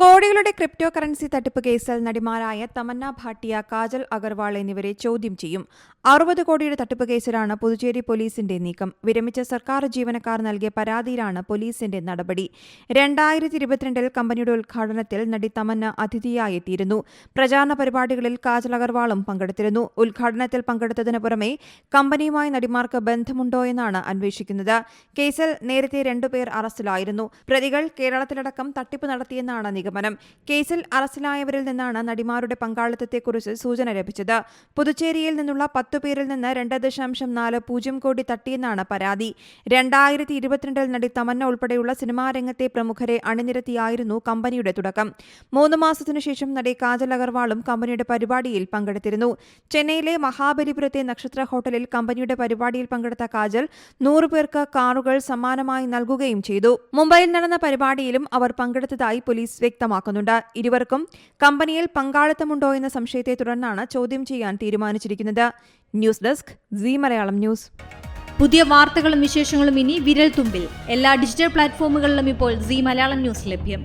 കോടികളുടെ crypto currency തട്ടിപ്പ് കേസിൽ നടിമാരായ തമന്ന ഭാട്ടിയ കാജൽ അഗർവാൾ എന്നിവരെ ചോദ്യം ചെയ്യും. അറുപത് കോടിയുടെ തട്ടിപ്പ് കേസിലാണ് പുതുച്ചേരി പോലീസിന്റെ നീക്കം. വിരമിച്ച സർക്കാർ ജീവനക്കാർ നൽകിയ പരാതിയിലാണ് പോലീസിന്റെ നടപടി. രണ്ടായിരത്തി ഇരുപത്തിരണ്ടിൽ കമ്പനിയുടെ ഉദ്ഘാടനത്തിൽ നടി തമന്ന അതിഥിയായെത്തിയിരുന്നു. പ്രചാരണ പരിപാടികളിൽ കാജൽ അഗർവാളും പങ്കെടുത്തിരുന്നു. ഉദ്ഘാടനത്തിൽ പങ്കെടുത്തതിന് പുറമെ കമ്പനിയുമായി നടിമാർക്ക് ബന്ധമുണ്ടോ എന്നാണ് അന്വേഷിക്കുന്നത്. കേസിൽ നേരത്തെ രണ്ടുപേർ അറസ്റ്റിലായിരുന്നു. പ്രതികൾ കേരളത്തിലടക്കം തട്ടിപ്പ് നടത്തിയെന്നാണ് നിഗമനം. കേസിൽ അറസ്റ്റിലായവരിൽ നിന്നാണ് നടിമാരുടെ പങ്കാളിത്തത്തെക്കുറിച്ച് സൂചന ലഭിച്ചത്. പുതുച്ചേരിയിൽ നിന്നുള്ള പത്തു പേരിൽ നിന്ന് രണ്ട് ദശാംശം നാല് പൂജ്യം കോടി തട്ടിയെന്നാണ് പരാതി. രണ്ടായിരത്തി ഇരുപത്തിരണ്ടിൽ നടി തമന്ന ഉൾപ്പെടെയുള്ള സിനിമാ രംഗത്തെ പ്രമുഖരെ അണിനിരത്തിയായിരുന്നു കമ്പനിയുടെ തുടക്കം. മൂന്ന് മാസത്തിനു ശേഷം നടി കാജൽ അഗർവാളും കമ്പനിയുടെ പരിപാടിയിൽ പങ്കെടുത്തിരുന്നു. ചെന്നൈയിലെ മഹാബലിപുരത്തെ നക്ഷത്ര ഹോട്ടലിൽ കമ്പനിയുടെ പരിപാടിയിൽ പങ്കെടുത്ത കാജൽ നൂറുപേർക്ക് കാറുകൾ സമ്മാനമായി നൽകുകയും ചെയ്തു. മുംബൈയിൽ നടന്ന പരിപാടിയിലും അവർ പങ്കെടുത്തതായി പോലീസ് വ്യക്തമാക്കുന്നുണ്ട്. ഇരുവർക്കും കമ്പനിയിൽ പങ്കാളിത്തമുണ്ടോ എന്ന സംശയത്തെ തുടർന്നാണ് ചോദ്യം ചെയ്യാൻ തീരുമാനിച്ചിരിക്കുന്നത്. News desk C Malayalam news. പുതിയ വാർത്തകളും വിശേഷങ്ങളും ഇനി വിരൽ തുമ്പിൽ എല്ലാ ഡിജിറ്റൽ പ്ലാറ്റ്ഫോമുകളിലും ഇപ്പോൾ സി മലയാളം ന്യൂസ് ലഭ്യം.